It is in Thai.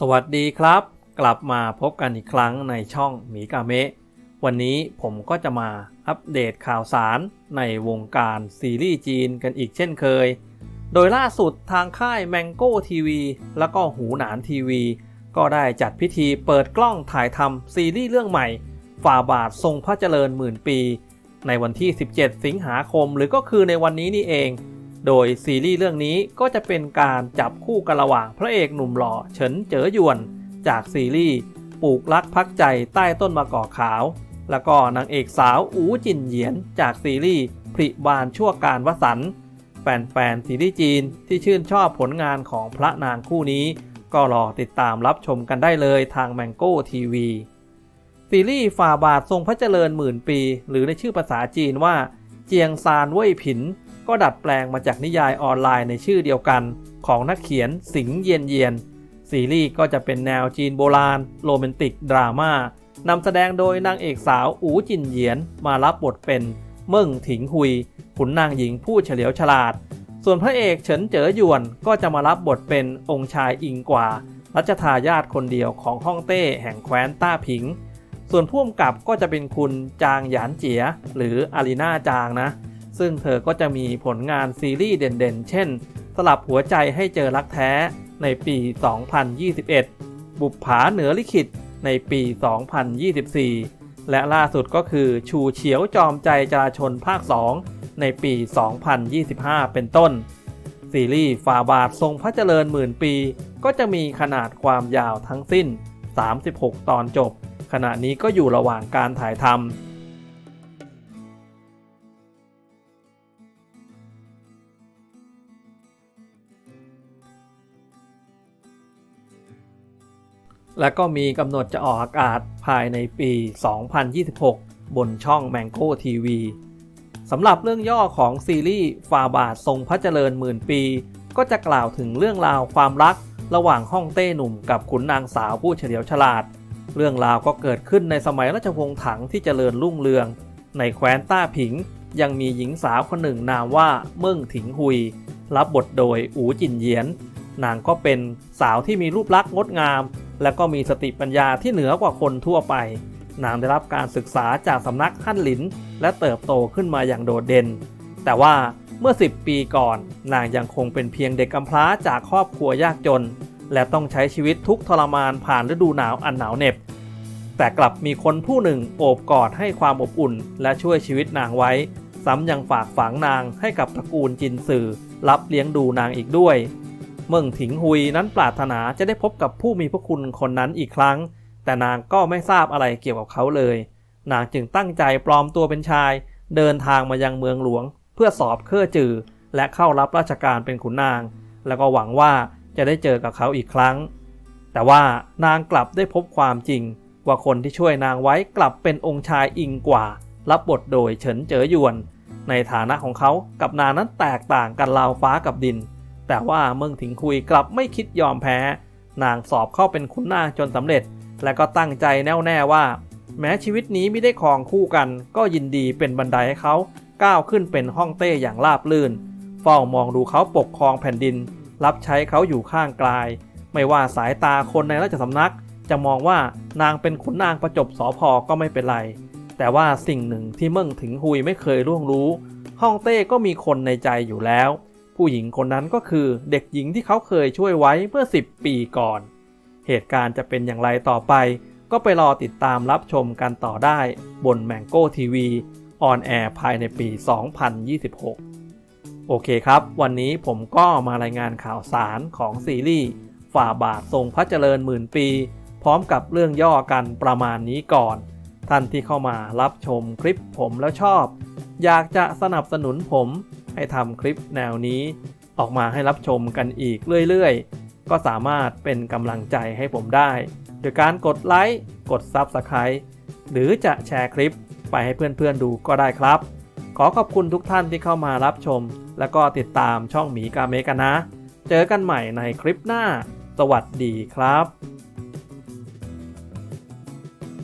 สวัสดีครับ กลับมาพบกันอีกครั้งในช่องหมีกาเมะวันนี้ผมก็จะมาอัปเดตข่าวสารในวงการซีรีส์จีนกันอีกเช่นเคย โดยล่าสุดทางค่าย Mango TV แล้วก็หูหนานทีวี ก็ได้จัดพิธีเปิดกล้องถ่ายทำซีรีส์เรื่องใหม่ ฝ่าบาททรงพระเจริญหมื่นปี ในวันที่ 17 สิงหาคม หรือก็คือในวันนี้นี่เอง โดยซีรีส์เรื่องนี้ก็จะเป็นการจับคู่กันระหว่างพระเอกหนุ่มหล่อเฉินเจ๋อหยวน จากซีรีส์ปลูกรักพักใจใต้ต้นมะกอกขาว แล้วก็นางเอกสาวอูจินเหยียน จากซีรีส์ผลิบานชั่วการวสันแฟนๆซีรีส์จีนที่ชื่นชอบผลงานของพระนางคู่นี้ ก็รอติดตามรับชมกันได้เลยทาง Mango TV ซีรีส์ฝ่าบาททรงพระเจริญหมื่นปี หรือในชื่อภาษาจีนว่า เจียงซานเว่ยผิน ก็ดัดแปลงมาจากนิยายออนไลน์ในชื่อเดียวกัน ของนักเขียนสิงเยียนเยียนซีรีส์ก็จะเป็นแนวจีนโบราณ โรแมนติก ดราม่านำแสดงโดยนางเอกสาวอูจินเหยียนมารับบทเป็นเมิ่งถิงหุย ขุนนางหญิงผู้เฉลียวฉลาด ส่วนพระเอกเฉินเจ๋อหยวนก็จะมารับบทเป็นองค์ชายอิงกว่า รัชทายาทคนเดียวของฮ่องเต้แห่งแคว้นต้าผิง ส่วนผู้กำกับก็จะเป็นคุณจางหยานเจีย หรืออารีนาจางนะ ซึ่งเธอก็จะมีผลงานซีรีส์เด่นๆ เช่น สลับหัวใจให้เจอรักแท้ในปี 2021 บุปผาเหนือลิขิตในปี 2024 และล่าสุดก็คือชูเฉียวจอมใจจราชนภาค 2 ในปี 2025 เป็นต้น ซีรีส์ฝ่าบาททรงพระเจริญหมื่นปี ก็จะมีขนาดความยาวทั้งสิ้น 36 ตอนจบ ขณะนี้ก็อยู่ระหว่างการถ่ายทำ และก็มีกำหนดจะออกอากาศภายในปี 2026 บนช่อง Mango TV สำหรับเรื่องย่อของซีรีส์ฟาบาททรงพระเจริญหมื่นปี ก็จะกล่าวถึงเรื่องราวความรักระหว่างฮ่องเต้หนุ่มกับขุนนางสาวผู้เฉลียวฉลาด เรื่องราวก็เกิดขึ้นในสมัยราชวงศ์ถังที่เจริญรุ่งเรือง ในแคว้นต้าผิง ยังมีหญิงสาวคนหนึ่งนามว่าเมิ่งถิงหุย รับบทโดยอูจินเยียน นางก็เป็นสาวที่มีรูปลักษณ์งดงาม และก็มีสติปัญญาที่เหนือกว่าคนทั่วไป นางได้รับการศึกษาจากสำนักฮั่นหลิน และเติบโตขึ้นมาอย่างโดดเด่น แต่ว่าเมื่อ 10 ปีก่อน นางยังคงเป็นเพียงเด็กกำพร้าจากครอบครัวยากจน และต้องใช้ชีวิตทุกทรมานผ่านฤดูหนาวอันหนาวเหน็บ แต่กลับมีคนผู้หนึ่งโอบกอดให้ความอบอุ่น และช่วยชีวิตนางไว้ ซ้ำยังฝากฝังนางให้กับตระกูลจินสื่อรับเลี้ยงดูนางอีกด้วย เมิ่งถิงหุยนั้นปรารถนาจะได้พบกับผู้มีพระคุณคนนั้นอีกครั้ง แต่นางก็ไม่ทราบอะไรเกี่ยวกับเขาเลย นางจึงตั้งใจปลอมตัวเป็นชาย เดินทางมายังเมืองหลวง เพื่อสอบเครื่อจือ และเข้ารับราชการเป็นขุนนาง แล้วก็หวังว่าจะได้เจอกับเขาอีกครั้ง แต่ว่านางกลับได้พบความจริง ว่าคนที่ช่วยนางไว้กลับเป็นองค์ชายอิงกว่า รับบทโดยเฉินเจ๋อหยวน ในฐานะของเขากับนางนั้นแตกต่างกันราวฟ้ากับดิน แต่ว่าเมืองถิงคุยกลับไม่คิดยอมแพ้ นางสอบเข้าเป็นขุนนางจนสำเร็จ และก็ตั้งใจแน่วแน่ว่า แม้ชีวิตนี้ไม่ได้ครองคู่กัน ก็ยินดีเป็นบันไดให้เขาก้าวขึ้นเป็นห้องเต้อย่างราบลื่น เฝ้ามองดูเขาปกครองแผ่นดิน รับใช้เขาอยู่ข้างกลาย ไม่ว่าสายตาคนในราชสำนัก จะมองว่านางเป็นขุนนางประจบสอพอก็ไม่เป็นไร แต่ว่าสิ่งหนึ่งที่เมิ่งถึงหุยไม่เคยล่วงรู้ ห้องเต้ก็มีคนในใจอยู่แล้ว ผู้หญิงคนนั้นก็คือเด็กหญิงที่เขาเคยช่วยไว้เมื่อ 10 ปีก่อน เหตุการณ์จะเป็นอย่างไรต่อไป ก็ไปรอติดตามรับชมกันต่อได้บน Mango TV ออนแอร์ภายในปี 2026 โอเคครับ วันนี้ผมก็มารายงานข่าวสารของซีรีส์ฝ่าบาททรงพระเจริญหมื่นปี พร้อมกับเรื่องย่อกันประมาณนี้ก่อน ท่านที่เข้ามารับชมคลิปผมแล้วชอบ อยากจะสนับสนุนผม ให้ทำคลิปแนวนี้ ออกมาให้รับชมกันอีกเรื่อยๆ ก็สามารถเป็นกำลังใจให้ผมได้ โดยการกดไลค์ กด Subscribe หรือจะแชร์คลิปไปให้เพื่อนๆดูก็ได้ครับ ขอขอบคุณทุกท่านที่เข้ามารับชม และก็ติดตามช่องหมีกาเมกันนะ เจอกันใหม่ในคลิปหน้า สวัสดีครับ